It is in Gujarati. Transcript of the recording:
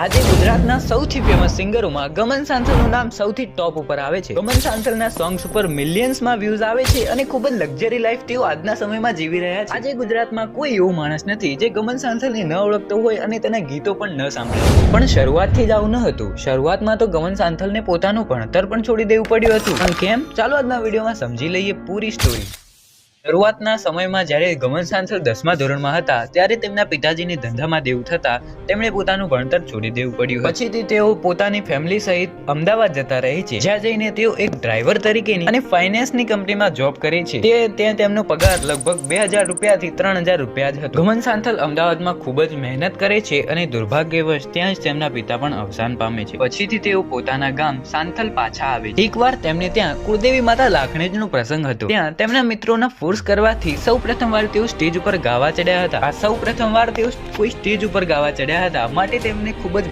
આજે ગુજરાતના સૌથી ફેમસ સિંગરોમાં ગમન સાંસલનું નામ સૌથી ટોપ ઉપર આવે છે. ગમન સાંસલના સોંગ્સ ઉપર મિલિયન્સમાં વ્યૂઝ આવે છે અને ખૂબ જ લક્ઝરી લાઈફ તેઓ આજના સમયમાં જીવી રહ્યા છે. આજે ગુજરાતમાં કોઈ એવો માણસ નથી જે ગમન સાંસલને ન ઓળખતો હોય અને તેના ગીતો પણ ન સાંભળે. પણ શરૂઆતથી જ આવું ન હતું. શરૂઆતમાં તો ગમન સાંથલને પોતાનું ભણતર પણ છોડી દેવું પડ્યું હતું. પણ કેમ? ચાલો આજના વિડીયોમાં સમજી લઈએ પૂરી સ્ટોરી શરૂઆતના સમયમાં જ્યારે ગમન સાંસલ દસમા ધોરણમાં હતા, ત્યારે તેમના પિતાજીને ધંધામાં દેવું થતા તેમણે પોતાનું ભણતર છોડી દેવું પડ્યું પછીથી તેઓ પોતાની ફેમિલી સહિત અમદાવાદ જતા રહે છે. જ્યાં જઈને તેઓ એક ડ્રાઈવર તરીકેની અને ફાઇનાન્સની કંપનીમાં જોબ કરે છે. તે ત્યાં તેમનો પગાર લગભગ બે હજાર રૂપિયાથી ત્રણ હજાર રૂપિયા જ હતો. ગમન સાંથલ અમદાવાદમાં ખૂબ જ મહેનત કરે છે અને દુર્ભાગ્યવશ ત્યાં જ તેમના પિતા પણ અવસાન પામે છે. પછીથી તેઓ પોતાના ગામ સાંથલ પાછા આવે છે. એકવાર તેમને ત્યાં કુળદેવી માતા લાખણેજનો પ્રસંગ હતો. ત્યાં તેમના મિત્રોના ફોર્સ કરવાથી સૌ પ્રથમવાર તેઓ સ્ટેજ ઉપર ગાવા ચડ્યા હતા. આ સૌ પ્રથમવાર તેઓ કોઈ સ્ટેજ ઉપર ગાવા ચડ્યા હતા. માટે તેમને ખૂબ જ